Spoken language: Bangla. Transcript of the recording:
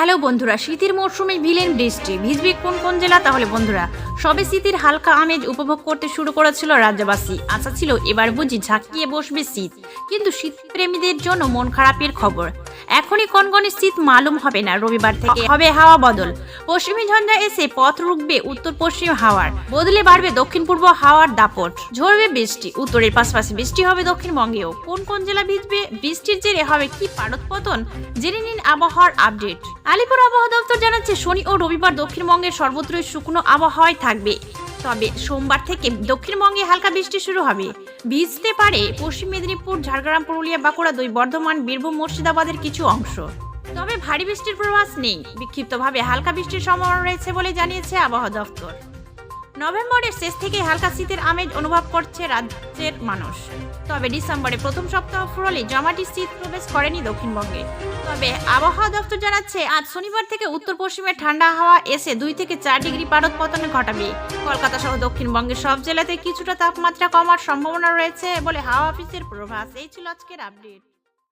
হ্যালো বন্ধুরা শীতের মরশুমে ভিলেন বৃষ্টি। ভিজবে কোন কোন জেলা? তাহলে বন্ধুরা, সবে শীতের হালকা আমেজ উপভোগ করতে শুরু করেছিল রাজ্যবাসী। আশা ছিল এবার বুঝি ঝাঁকিয়ে বসবে শীত। কিন্তু শীতপ্রেমীদের জন্য মন খারাপের খবর। এখনই কনকনে শীত মালুম হবে না রবিবার থেকে। হবে হাওয়া বদল। পশ্চিমী ঝঞ্ঝা এসে পথ রুখবে উত্তর পশ্চিম হাওয়ার। বদলে বাড়বে দক্ষিণ পূর্ব হাওয়ার দাপট। ঝরবে বৃষ্টি। উত্তরের পাশাপাশি বৃষ্টি হবে দক্ষিণবঙ্গেও। কোন কোন জেলা ভিজবে, বৃষ্টির জেরে হবে কি পারদ পতন জেনে নিন আবহাওয়ার আপডেট। আলিপুর আবহাওয়া দপ্তর জানাচ্ছে, শনি ও রবিবার দক্ষিণবঙ্গের সর্বত্রই শুকনো আবহাওয়ায় থাকবে। তবে সোমবার থেকে দক্ষিণবঙ্গে হালকা বৃষ্টি শুরু হবে। ভিজতে পারে পশ্চিম মেদিনীপুর, ঝাড়গ্রাম, পুরুলিয়া, বাঁকুড়া, দুই বর্ধমান, বীরভূম, মুর্শিদাবাদের কিছু অংশ। তবে ভারী বৃষ্টির প্রভাস নেই। বিক্ষিপ্তভাবে হালকা বৃষ্টির সম্ভাবনা রয়েছে বলে জানিয়েছে আবহাওয়া দপ্তর। নভেম্বরের শেষ থেকে হালকা শীতের আমেজ অনুভব করছে রাজ্যের মানুষ। তবে ডিসেম্বরে প্রথম সপ্তাহ ফুরলে জমাটি শীত প্রবেশ করেনি দক্ষিণবঙ্গে। তবে আবহাওয়া দপ্তর জানাচ্ছে, আজ শনিবার থেকে উত্তর পশ্চিমে ঠান্ডা হাওয়া এসে দুই থেকে চার ডিগ্রি পারদ পতনে ঘটাবে। কলকাতা সহ দক্ষিণবঙ্গের সব জেলাতে কিছুটা তাপমাত্রা কমার সম্ভাবনা রয়েছে বলে হাওয়া অফিসের প্রভাস। এই ছিল আজকের আপডেট।